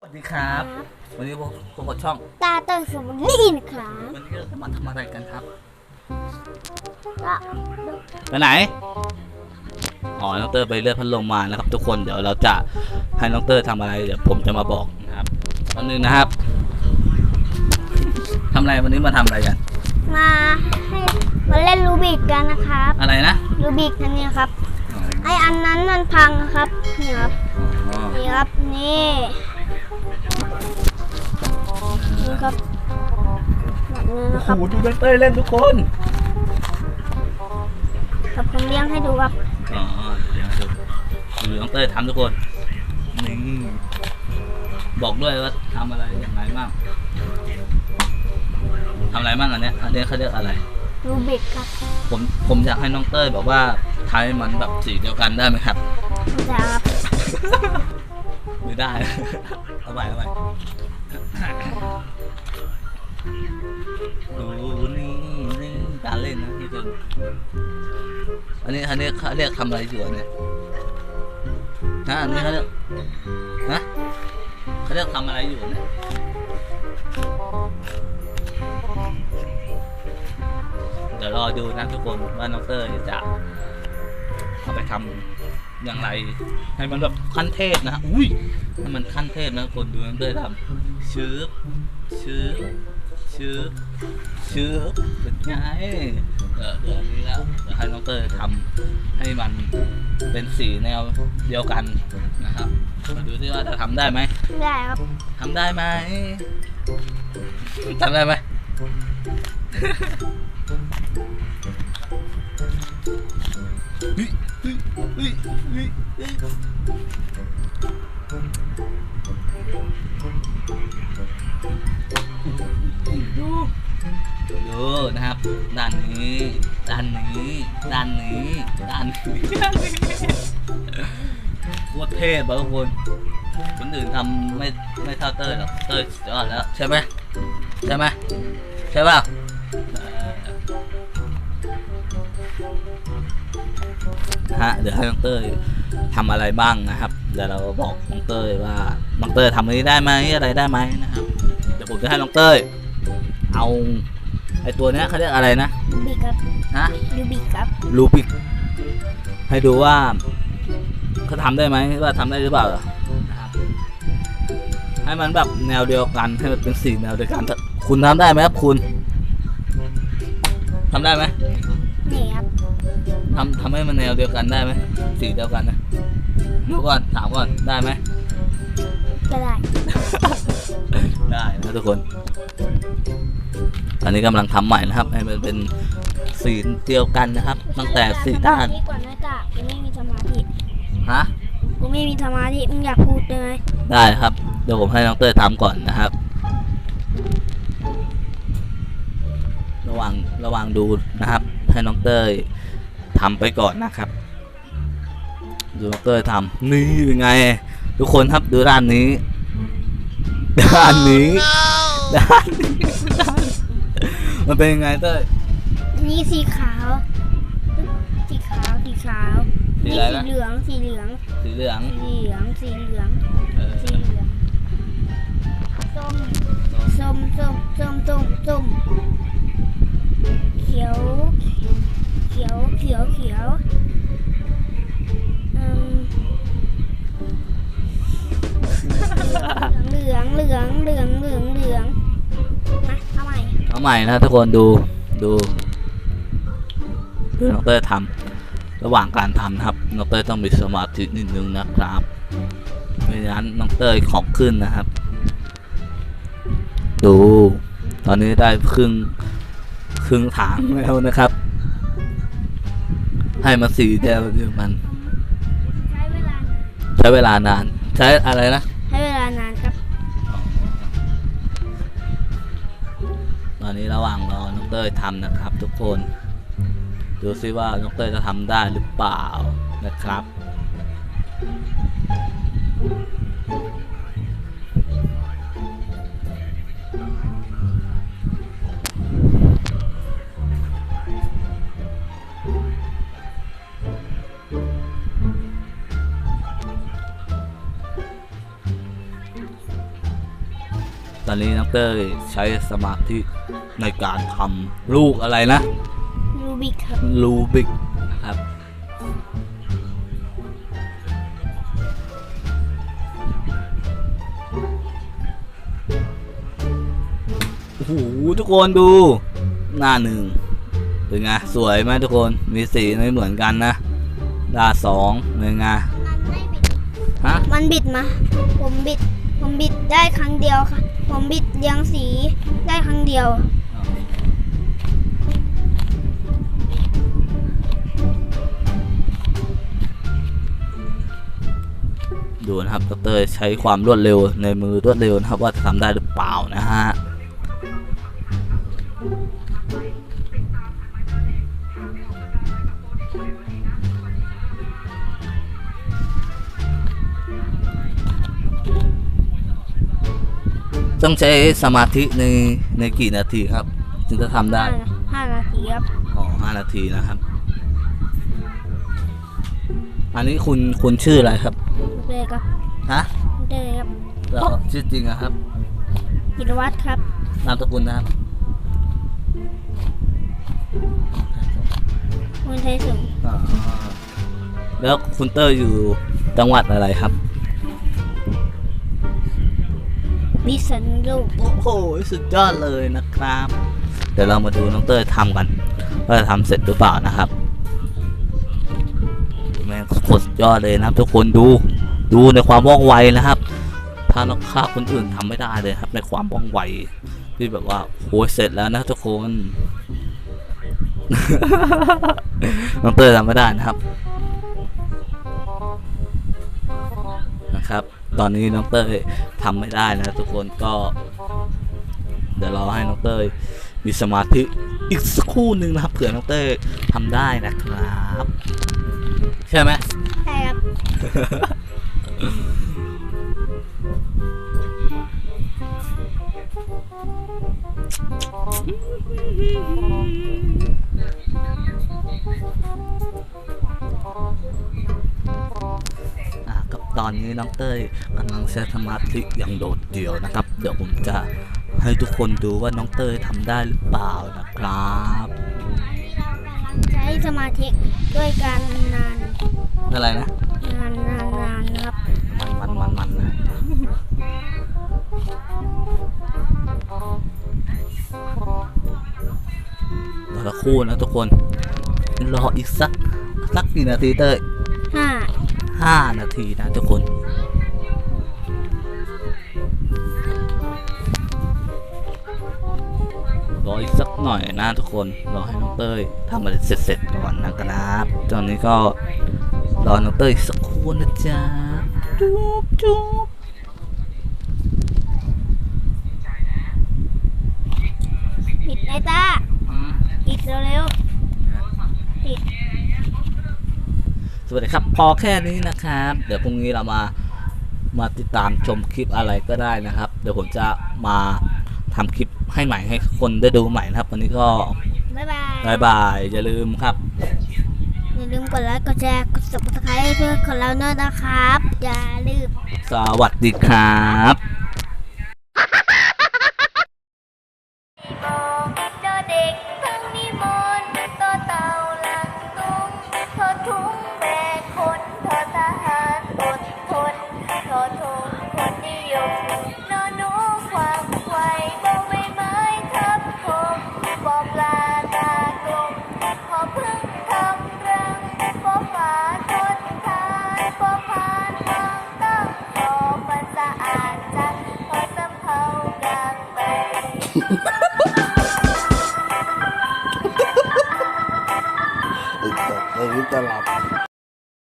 สวัสดีครับ วันนี้พวกพวกกับช่องตาเตอร์สมุนนี่นะครับวันนี้เราจะมาทำอะไรกันครับก็ไปไหน อ๋อ น้องเตอร์ไปเลือกพัดลมมานะครับ ทุกคน เดี๋ยวเราจะให้น้องเตอร์ทำอะไร เดี๋ยวผมจะมาบอกนะครับตอนนึงนะครับทำอะไรวันนี้มาทำอะไรกัน มาให้มาเล่นรูบิกกันนะครับ อะไรนะ รูบิกอันนี้ครับ ไออันนั้นมันพังนะครับ นี่ครับอ๋อนี่ครับ นี่ นี่ครับแบบนี้นะคโอ้รับโหดูน้องเตอร์เล่นทุกคนกับผมเลี้ยงให้ดูครับอ๋อเดี๋ยวดูดูน้องเตอร์ทำทุกคนนี่บอกด้วยว่าทำอะไรอย่างไรบ้างทำอะไรบ้างอันเนี้ยอันเนี้ยเขาเรียกอะไร รูบิกครับผมผมอยากให้น้องเต้ยแบบว่าทายมันแบบสีเดียวกันได้ไหมครับคุณจ๋าครับไม่ได้ เอาใหม่เอาใหม่ ดูนี่นี่การเล่นนะพี่จนอันนี้อันนี้เขาเรียกทำอะไรอยู่เนี่ยฮะอันนี้เขาเรียกฮะเขาเรียกทำอะไรอยู่เนี่ยเดี๋ยวรอดูนะทุกคนว่าน้องเต้ยจะเอาไปทำอย่างไร ให้มันแบบขั้นเทพนะ อุ้ยให้มันขั้นเทพนะคนดูน้องเต้ยทำชืบชืบ ชืบชืบเป็นไงเออเดี๋ยวนี้แล้วเดี๋ยวให้น้องเต้ยทำให้มันเป็นสีแนวเดียวกันนะครับมาดูที่ว่าจะทำได้ไหมได้ครับทำได้ไหมทำได้ไหมเฮ้ยเฮ้ยเฮ้ยเฮ้ย นะครับด้านนี้ด้านนี้ด้านนี้ด้านนี้โคตรเท่บางคนคนอื่นทำไม่ไม่เท่าเต้ยหรอกเต้ยสุดยอดแล้วใช่ไหมใช่ไหมใช่ป่ะเออฮะเดี๋ยวให้น้องเต้ยทำอะไรบ้างนะครับเดี๋ยวเราบอกน้องเต้ยว่าน้องเต้ยทำอันนี้ได้ไหมอะไรได้ไหมนะครับเดี๋ยวผมจะให้น้องเต้ยเอา ไอตัวเนี้ยเขาเรียกอะไรนะรูบิกครับฮะรูบิกครับลูปิกให้ดูว่าเขาทำได้ไหมว่าทำได้หรือเปล่านะครับให้มันแบบแนวเดียวกันให้มันเป็นสีแนวเดียวกันคุณทำได้ไหมครับคุณทำได้ไหมนี่ครับทำทำให้มันแนวเดียวกันได้ไหมสีเดียวกันนะดูก่อนถามก่อนได้ไหมก็ได้ ได้นะทุกคนต อนนี้กำลังทำใหม่นะครับ ให้มันเป็นสีเดียวกันนะครับ ตั้งแต่สีด้านก่อนนะจ๊ะกูไม่มีสมาธิฮะกูไม่มีสมาธิมึงอยากพูดได้ไหมได้ครับ เดี๋ยวผมให้น้องเต้ยทำก่อนนะครับ ระหว่างระหว่างดูนะครับ ให้น้องเต้ยทำไปก่อนนะครับ ดูน้องเต้ยทำนี่เป็นไง ทุกคนครับดูด้านนี้ ด้านนี้ด้านนี้ด้านนี้ มันเป็นยังไงเต้ยนี่สีขาว สีขาวสีขาวสีนี่อะไรสีนะเหลืองสีเหลืองสีเหลืองสีเหลืองสีเหลืองเออสีเหลืองส้มส้มส้มส้มส้ม ใหม่เอาใหม่นะทุกคนดูดูดูน้องเต้ยทำระหว่างการทำนะครับน้องเต้ยต้องมีสมาธินิดนึงนะครับไม่งั้นน้องเต้ยของขึ้นนะครับ ดู ตอนนี้ได้ครึ่งครึ่งถางแล้วนะครับ ให้มาสีเดียวเดียวมันใช้เวลาใช้เวลานานใช้อะไรนะ นี้ระหว่างรอน้องเต้ยทำนะครับ ทุกคน ดูซิว่าน้องเต้ยจะทำได้หรือเปล่านะครับตอนนี้น้องเต้ยใช้สมาธิ ในการทำลูกอะไรนะ รูบิกครับลูบิกนะครับ โอ้โหทุกคนดู หน้าหนึ่งเป็นไงสวยไหมทุกคนมีสีไม่เหมือนกันนะหน้าสองเป็นไงมันไม่บิดฮะมันบิดมา ผมบิด ผมบิดได้ครั้งเดียวค่ะ ผมบิดเรียงสีได้ครั้งเดียว ดูนะครับดรใช้ความรวดเร็วในมือรวดเร็วนะครับ ว่าจะทำได้หรือเปล่านะฮะต้องใช้สมาธิในในกี่นาทีครับ ถึงจะทำได้ห้านาทีครับอ๋อห้านาทีนะครับ อันนี้คุณคุณชื่ออะไรครับ เลยครับฮะเลยครับแล้วชื่อจริงอะครับกิรวัตรครับนามสกุลนะครับคุณไทยสูงอ๋อแล้วคุณเตอร์อยู่จังหวัดอะไรครับ วิสันลูกโอ้โหสุดยอดเลยนะครับ เดี๋ยวเรามาดูน้องเตอร์ทำกันว่าจะทำเสร็จหรือเปล่านะครับแม่งโคตรสุดยอดเลยนะครับทุกคนดู ดูในความว่องไวนะครับ ถ้าเราฆ่าคนอื่นทำไม่ได้เลยครับ ในความว่องไวที่แบบว่าโหเสร็จแล้วนะทุกคนน้องเตอร์ทำไม่ได้นะครับนะครับ ตอนนี้น้องเต้ยทำไม่ได้นะทุกคนก็ เดี๋ยวเราให้น้องเต้ยมีสมาธิอีกสักครู่หนึ่งนะครับเผื่อน้องเต้ยทำได้นะครับ ใช่ไหมใช่ครับ กับตอนนี้น้องเต้ยกำลังใช้สมาธิอย่างโดดเดี่ยวนะครับ เดี๋ยวผมจะให้ทุกคนดูว่าน้องเต้ยทำได้หรือเปล่านะครับใช้สมาธิด้วยการนานอะไรนะ นานนานนานนะครับมันมันมันมันนะรอสักครู่นะทุกคน รออีกสักสักกี่นาทีเต้ยห้าห้านาทีนะทุกคนรออีกสักหน่อยนะทุกคน รอให้น้องเต้ยทำอะไรเสร็จๆก่อนนะครับ ตอนนี้ก็ รอน้องเต้ยอีกสักครู่นะจ๊ะจุ๊บจุ๊บปิดไอต้าปิดเร็วๆปิดสวัสดีครับ พอแค่นี้นะครับ เดี๋ยวพรุ่งนี้เรามามาติดตามชมคลิปอะไรก็ได้นะครับ เดี๋ยวผมจะมาทำคลิปให้ใหม่ให้คนได้ดูใหม่นะครับ วันนี้ก็ บ๊ายบาย บายบาย อย่าลืมครับ อย่าลืมกดไลค์กดแชร์กด subscribe ให้เพื่อนของเราด้วยนะครับ อย่าลืม สวัสดีครับ